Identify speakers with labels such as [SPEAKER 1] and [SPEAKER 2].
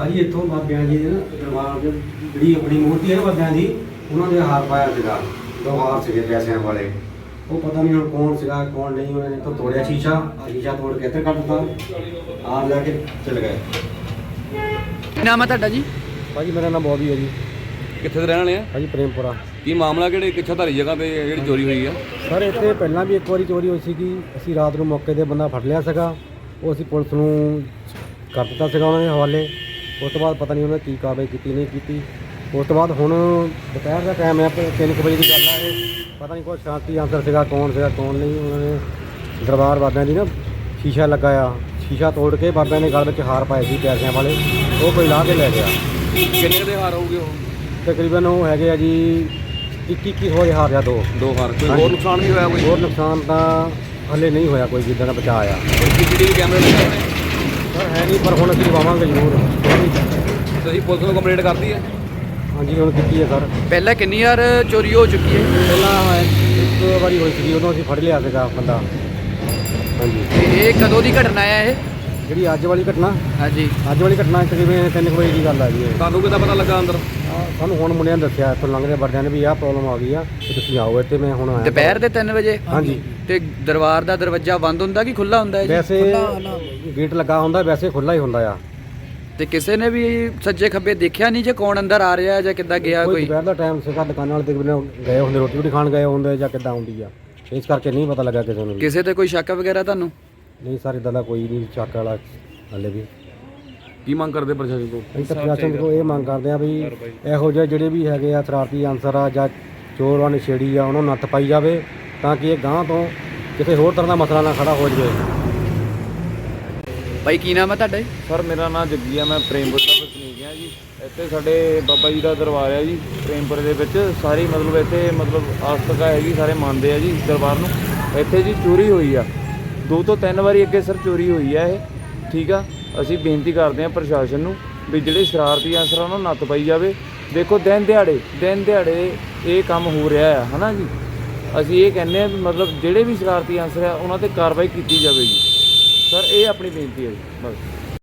[SPEAKER 1] ਭਾਜੀ ਇੱਥੋਂ ਬਾਬਿਆਂ ਜੀ ਦੇ ਨਾ ਦਰਬਾਰ ਦੇ ਜਿਹੜੀ ਆਪਣੀ ਮੂਰਤੀ ਹੈ ਨਾ ਬਾਬਿਆਂ ਦੀ ਉਹਨਾਂ ਦੇ ਹਾਰ ਪਾਇਆ ਸੀਗਾ ਦੋ ਹਾਰ ਸੀਗੇ ਪੈਸਿਆਂ ਵਾਲੇ। ਉਹ ਪਤਾ ਨਹੀਂ ਹੁਣ ਕੌਣ ਸੀਗਾ ਕੌਣ ਨਹੀਂ ਉਹਨੇ ਤੋਂ ਤੋੜਿਆ ਸ਼ੀਸ਼ਾ ਆ ਸ਼ੀਸ਼ਾ ਤੋੜ ਕੇ ਇੱਥੇ ਕੱਢ ਦਿੱਤਾ ਹਾਰ ਲੈ ਕੇ ਚਲੇ ਗਏ।
[SPEAKER 2] ਕੀ ਨਾਮ ਹੈ ਤੁਹਾਡਾ ਜੀ?
[SPEAKER 1] ਭਾਜੀ ਮੇਰਾ ਨਾਮ ਬੋਬੀ ਹੈ ਜੀ।
[SPEAKER 3] ਕਿੱਥੇ ਦੇ ਰਹਿਣ ਵਾਲੇ ਆ?
[SPEAKER 1] ਭਾਜੀ ਪ੍ਰੇਮਪੁਰਾ।
[SPEAKER 3] ਕੀ ਮਾਮਲਾ ਕਿਹੜੇ ਕਿੱਥੋਂ ਧਾਰੀ ਜਗ੍ਹਾ ਤੇ ਜਿਹੜੀ ਚੋਰੀ ਹੋਈ ਆ?
[SPEAKER 1] ਸਰ ਇੱਥੇ ਪਹਿਲਾਂ ਵੀ ਇੱਕ ਵਾਰੀ ਚੋਰੀ ਹੋਈ ਸੀਗੀ। ਅਸੀਂ ਰਾਤ ਨੂੰ ਮੌਕੇ ਤੇ ਬੰਦਾ ਫੜ ਲਿਆ ਸੀਗਾ। ਉਹ ਅਸੀਂ ਪੁਲਿਸ ਨੂੰ ਕਰ ਦਿੱਤਾ ਸੀਗਾ ਉਹਨਾਂ ਦੇ ਹਵਾਲੇ। ਉਸ ਤੋਂ ਬਾਅਦ ਪਤਾ ਨਹੀਂ ਉਹਨਾਂ ਨੇ ਕੀ ਕਾਰਵਾਈ ਕੀਤੀ ਨਹੀਂ ਕੀਤੀ। ਉਸ ਤੋਂ ਬਾਅਦ ਹੁਣ ਦੁਪਹਿਰ ਦਾ ਟਾਈਮ ਹੈ ਪ- ਤਿੰਨ ਕੁ ਵਜੇ ਦੀ ਗੱਲ ਹੈ ਇਹ। ਪਤਾ ਨਹੀਂ ਕੋਈ ਸ਼ਾਂਤੀ ਆਂਸਰ ਸੀਗਾ ਕੌਣ ਸੀਗਾ ਕੌਣ ਨਹੀਂ ਉਹਨਾਂ ਨੇ ਦਰਬਾਰ ਬਾਬਿਆਂ ਦੀ ਨਾ ਸ਼ੀਸ਼ਾ ਲਗਾਇਆ। ਸ਼ੀਸ਼ਾ ਤੋੜ ਕੇ ਬਾਬਿਆਂ ਨੇ ਗਲ ਵਿੱਚ ਹਾਰ ਪਾਏ ਸੀ ਪੈਸਿਆਂ ਵਾਲੇ। ਉਹ ਕੋਈ ਲਾ ਕੇ ਲੈ ਗਿਆ।
[SPEAKER 3] ਕਿੰਨੇ ਦੇ ਹਾਰ ਹੋਊਗੇ ਉਹ?
[SPEAKER 1] ਤਕਰੀਬਨ ਉਹ ਹੈਗੇ ਆ ਜੀ 21 21 ਹੋਏ ਹਾਰ ਜਾਂ ਦੋ।
[SPEAKER 3] ਦੋ ਹਾਰ ਕੋਈ। ਹੋਰ ਨੁਕਸਾਨ ਵੀ ਹੋਇਆ ਕੋਈ?
[SPEAKER 1] ਹੋਰ ਨੁਕਸਾਨ ਤਾਂ ਹਲੇ ਨਹੀਂ ਹੋਇਆ ਕੋਈ ਜਿੱਦਾਂ ਦਾ ਬਚਾ ਆ
[SPEAKER 3] ਸੀਸੀਟੀਵੀ ਕੈਮਰੇ ਲੱਗੇ ਨੇ?
[SPEAKER 1] ਸਰ ਹੈ ਨਹੀਂ ਪਰ ਹੁਣ ਅਸੀਂ ਲਵਾਵਾਂਗੇ ਜ਼ਰੂਰ।
[SPEAKER 3] ਤੁਸੀਂ ਪੁਲਿਸ ਨੂੰ ਕੰਪਲੇਂਟ ਕਰਤੀ ਹੈ?
[SPEAKER 1] ਹਾਂਜੀ ਹੁਣ ਕੀਤੀ ਹੈ ਸਰ।
[SPEAKER 2] ਪਹਿਲਾਂ ਕਿੰਨੀ ਵਾਰ ਚੋਰੀ ਹੋ ਚੁੱਕੀ ਹੈ?
[SPEAKER 1] ਪਹਿਲਾਂ ਇੱਕ ਵਾਰੀ ਹੋਈ ਸੀ ਉਦੋਂ ਅਸੀਂ ਫੜ ਲਿਆ ਸੀਗਾ ਬੰਦਾ। ਹਾਂਜੀ।
[SPEAKER 2] ਤੇ ਇਹ ਕਦੋਂ ਦੀ ਘਟਨਾ ਹੈ ਇਹ?
[SPEAKER 1] ਜਿਹੜੀ ਅੱਜ ਵਾਲੀ ਘਟਨਾ?
[SPEAKER 2] ਹਾਂਜੀ।
[SPEAKER 1] ਅੱਜ ਵਾਲੀ ਘਟਨਾ ਤਕਰੀਬਨ ਤਿੰਨ ਕੁ ਵਜੇ ਦੀ ਗੱਲ ਆ ਜੀ ਇਹ।
[SPEAKER 3] ਤੁਹਾਨੂੰ ਕਿੱਦਾਂ ਪਤਾ ਲੱਗਾ ਅੰਦਰ?
[SPEAKER 1] ਸਾਨੂੰ ਹੁਣ ਮੁੰਡਿਆਂ ਨੇ ਦੱਸਿਆ ਇੱਥੋਂ ਲੰਘਦੇ ਵਰਦਿਆਂ ਨੇ ਵੀ ਆਹ ਪ੍ਰੋਬਲਮ ਆ ਗਈ ਆ ਤੇ ਤੁਸੀਂ ਆਓ ਇੱਥੇ ਮੈਂ ਹੁਣ ਆਇਆ।
[SPEAKER 2] ਦੁਪਹਿਰ ਦੇ 3 ਵਜੇ?
[SPEAKER 1] ਹਾਂਜੀ।
[SPEAKER 2] ਤੇ ਦਰਬਾਰ ਦਾ ਦਰਵਾਜ਼ਾ ਬੰਦ ਹੁੰਦਾ ਕਿ ਖੁੱਲਾ ਹੁੰਦਾ ਹੈ ਜੀ?
[SPEAKER 1] ਵੈਸੇ ਗੇਟ ਲੱਗਾ ਹੁੰਦਾ ਵੈਸੇ ਖੁੱਲਾ ਹੀ ਹੁੰਦਾ ਆ।
[SPEAKER 2] ਤੇ ਕਿਸੇ ਨੇ ਵੀ ਸੱਜੇ ਖੱਬੇ ਦੇਖਿਆ ਨਹੀਂ ਜੇ ਕੌਣ ਅੰਦਰ ਆ ਰਿਹਾ ਹੈ ਜਾਂ ਕਿੱਦਾਂ ਗਿਆ
[SPEAKER 1] ਕੋਈ
[SPEAKER 2] ਕੋਈ?
[SPEAKER 1] ਦੁਪਹਿਰ ਦਾ ਟਾਈਮ ਸੀਗਾ ਦੁਕਾਨਾਂ ਵਾਲੇ ਤਕਰੀਬਨ ਗਏ ਹੁੰਦੇ ਰੋਟੀ ਰੋਟੀ ਖਾਣ ਗਏ ਹੁੰਦੇ ਜਾਂ ਕਿੱਦਾਂ ਹੁੰਦੀ ਆ। ਇਸ ਕਰਕੇ ਨਹੀਂ ਪਤਾ ਲੱਗਾ ਕਿਸੇ ਨੂੰ ਵੀ।
[SPEAKER 2] ਕਿਸੇ ਤੇ ਕੋਈ ਸ਼ੱਕ ਵਗੈਰਾ ਤੁਹਾਨੂੰ?
[SPEAKER 1] ਨਹੀਂ ਸਰ ਇਦਾਂ ਦਾ ਕੋਈ ਨਹੀਂ ਚੱਕ ਵਾਲਾ ਹਲੇ ਵੀ।
[SPEAKER 3] ਕੀ ਮੰਗ ਕਰਦੇ ਪ੍ਰਸ਼ਾਸਨ ਤੋਂ?
[SPEAKER 1] ਅਸੀਂ ਤਾਂ ਪ੍ਰਸ਼ਾਸਨ ਕੋਲ ਇਹ ਮੰਗ ਕਰਦੇ ਆ ਵੀ ਇਹੋ ਜਿਹੇ ਜਿਹੜੇ ਵੀ ਹੈਗੇ ਆ ਸ਼ਰਾਰਤੀ ਅਨਸਰ ਆ ਜਾਂ ਚੋਰ ਆ ਨਸ਼ੇੜੀ ਆ ਉਹਨਾਂ ਨੂੰ ਨੱਥ ਪਾਈ ਜਾਵੇ। ਤਾਂ ਕਿ ਇਹ ਗਾਂਹ ਤੋਂ ਕਿਸੇ ਹੋਰ ਤਰ੍ਹਾਂ ਦਾ ਮਸਲਾ ਨਾ ਖੜਾ ਹੋ ਜਾਵੇ।
[SPEAKER 2] ਭਾਈ ਕੀ ਨਾਮ ਹੈ ਤੁਹਾਡਾ ਜੀ?
[SPEAKER 4] ਸਰ ਮੇਰਾ ਨਾਮ ਜੱਗੀ ਆ ਮੈਂ ਪ੍ਰੇਮਪੁਰ ਦਾ ਵਸਨੀਕ ਆ ਜੀ। ਇੱਥੇ ਸਾਡੇ ਬਾਬਾ ਜੀ ਦਾ ਦਰਬਾਰ ਆ ਜੀ ਪ੍ਰੇਮਪੁਰ ਦੇ ਵਿੱਚ। ਸਾਰੀ ਮਤਲਬ ਇੱਥੇ ਮਤਲਬ ਆਸਤਕਾ ਹੈਗੀ ਸਾਰੇ ਮੰਨਦੇ ਆ ਜੀ ਦਰਬਾਰ ਨੂੰ। ਇੱਥੇ ਜੀ ਚੋਰੀ ਹੋਈ ਆ। ਦੋ ਤੋਂ ਤਿੰਨ ਵਾਰੀ ਅੱਗੇ ਸਰ ਚੋਰੀ ਹੋਈ ਆ ਇਹ ਠੀਕ ਆ? ਅਸੀਂ ਬੇਨਤੀ ਕਰਦੇ ਆ ਪ੍ਰਸ਼ਾਸਨ ਨੂੰ ਵੀ ਜਿਹੜੇ ਸ਼ਰਾਰਤੀ ਅਨਸਰ ਆ ਉਹਨਾਂ ਨੂੰ ਨੱਥ ਪਾਈ ਜਾਵੇ। ਦੇਖੋ ਦਿਨ ਦਿਹਾੜੇ ਦਿਨ ਦਿਹਾੜੇ ਇਹ ਕੰਮ ਹੋ ਰਿਹਾ ਆ ਹਨਾ ਜੀ? ਅਸੀਂ ਇਹ ਕਹਿੰਦੇ ਆ ਵੀ ਮਤਲਬ ਜਿਹੜੇ ਵੀ ਸ਼ਰਾਰਤੀ ਅਨਸਰ ਆ, ਉਹਨਾਂ ਤੇ ਕਾਰਵਾਈ ਕੀਤੀ ਜਾਵੇ ਜੀ ਸਰ, ਇਹ ਆਪਣੀ ਬੇਨਤੀ ਹੈ ਜੀ, ਬਸ।